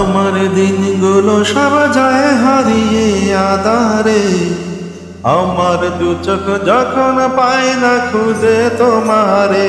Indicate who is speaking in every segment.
Speaker 1: আমার
Speaker 2: দিনগুলো সারা যায় হারিয়ে আদারে আমার দু চোখ যখন পায় না খুঁজে তোমারে।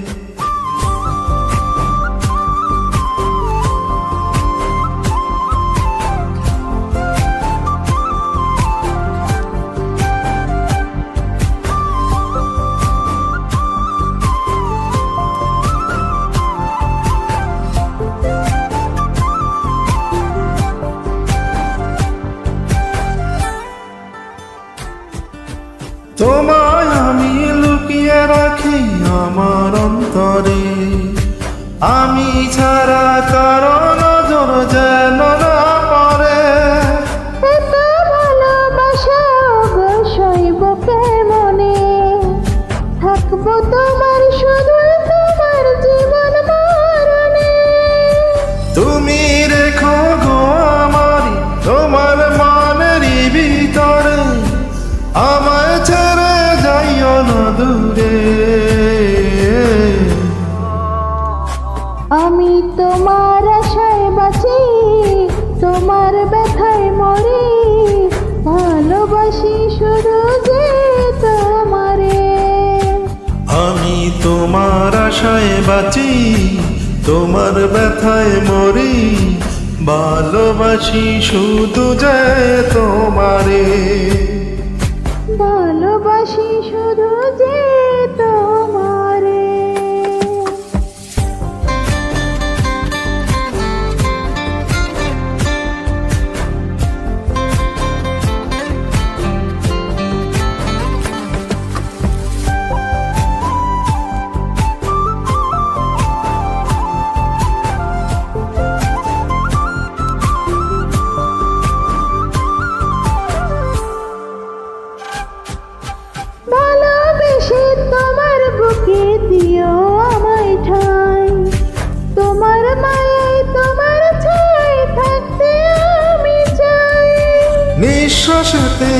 Speaker 1: আমি ছাড়া কারও নজর যেন না পড়ে।
Speaker 2: এত ভালোবাসা গো শৈব মনে। থাকব তোমার শুধু তোমার জীবন মরণে।
Speaker 1: তুমি রেখো গো আমার তোমার মনের ভিতরে। আমায় ছেড়ে যাইও না দূরে।
Speaker 2: বাঁচি তোমার ব্যথায় মরি ভালোবাসি শুধু যায় তোমারে।
Speaker 1: ভালোবাসি শুধু যে
Speaker 2: ভালোবেসে তোমার বুকে দিও আমায় ঠাই। তোমার মায়ায় তোমার ছায় থাকতে আমি চাই।
Speaker 1: নিঃশ্বাসেতে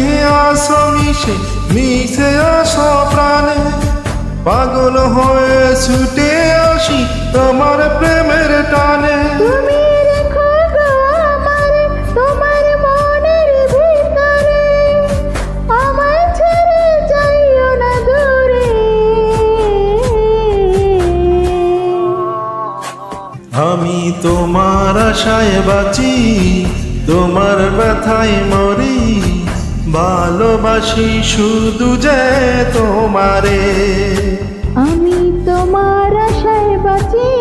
Speaker 1: আসো মিশে মিশে আসো প্রাণে। পাগল হয়ে ছুটে আসি তোমার প্রেমের টানে।
Speaker 2: তুমি
Speaker 1: তোমার আশায় বাঁচি তোমার ব্যথায় মরি ভালোবাসি শুধু যে তোমারে।
Speaker 2: আমি তোমার আশায় বাঁচি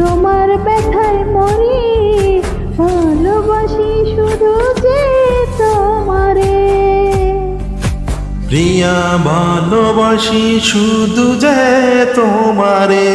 Speaker 2: তোমার ব্যথায় মরি ভালোবাসি শুধু যে তোমারে।
Speaker 1: প্রিয়া ভালোবাসি শুধু যে তোমারে।